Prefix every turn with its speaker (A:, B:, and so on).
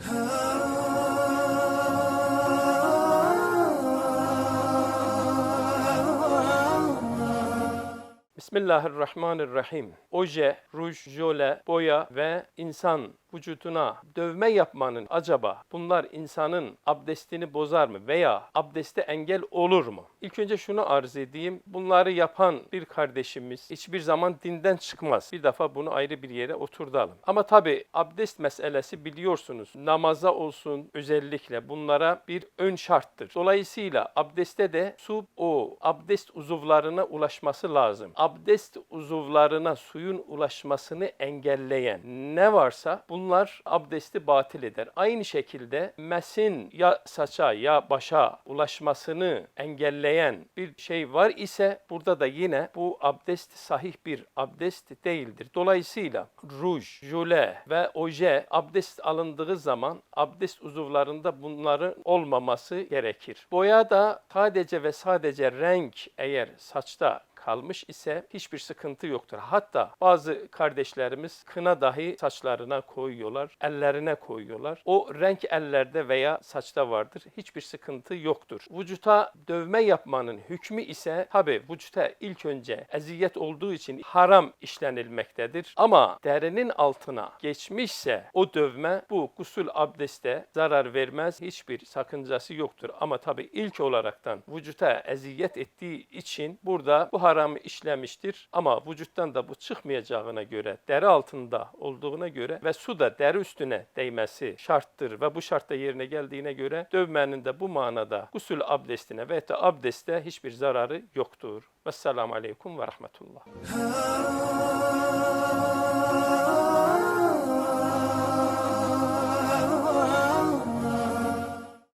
A: Bismillahirrahmanirrahim. Oje, ruj, jöle, boya ve insan vücuduna dövme yapmanın acaba bunlar insanın abdestini bozar mı veya abdeste engel olur mu? İlk önce şunu arz edeyim. Bunları yapan bir kardeşimiz hiçbir zaman dinden çıkmaz. Bir defa bunu ayrı bir yere oturtalım. Ama tabi abdest meselesi biliyorsunuz namaza olsun özellikle bunlara bir ön şarttır. Dolayısıyla abdeste de su o abdest uzuvlarına ulaşması lazım. Abdest uzuvlarına suyun ulaşmasını engelleyen ne varsa bunlar abdesti batil eder. Aynı şekilde mesin ya saça ya başa ulaşmasını engelleyen bir şey var ise burada da yine bu abdest sahih bir abdest değildir. Dolayısıyla ruj, jöle ve oje abdest alındığı zaman abdest uzuvlarında bunların olmaması gerekir. Boya da sadece ve sadece renk eğer saçta kalmış ise hiçbir sıkıntı yoktur. Hatta bazı kardeşlerimiz kına dahi saçlarına koyuyorlar, ellerine koyuyorlar. O renk ellerde veya saçta vardır. Hiçbir sıkıntı yoktur. Vücuta dövme yapmanın hükmü ise tabi vücuta ilk önce eziyet olduğu için haram işlenilmektedir. Ama derinin altına geçmişse o dövme bu gusül abdeste zarar vermez. Hiçbir sakıncası yoktur. Ama tabi ilk olaraktan vücuta eziyet ettiği için burada bu haramı işlemiştir. Ama vücuttan da bu çıkmayacağına göre, deri altında olduğuna göre ve su da deri üstüne değmesi şarttır ve bu şartta yerine geldiğine göre dövmenin de bu manada gusül abdestine ve da abdeste hiçbir zararı yoktur. Vesselamu aleyküm ve rahmetullah.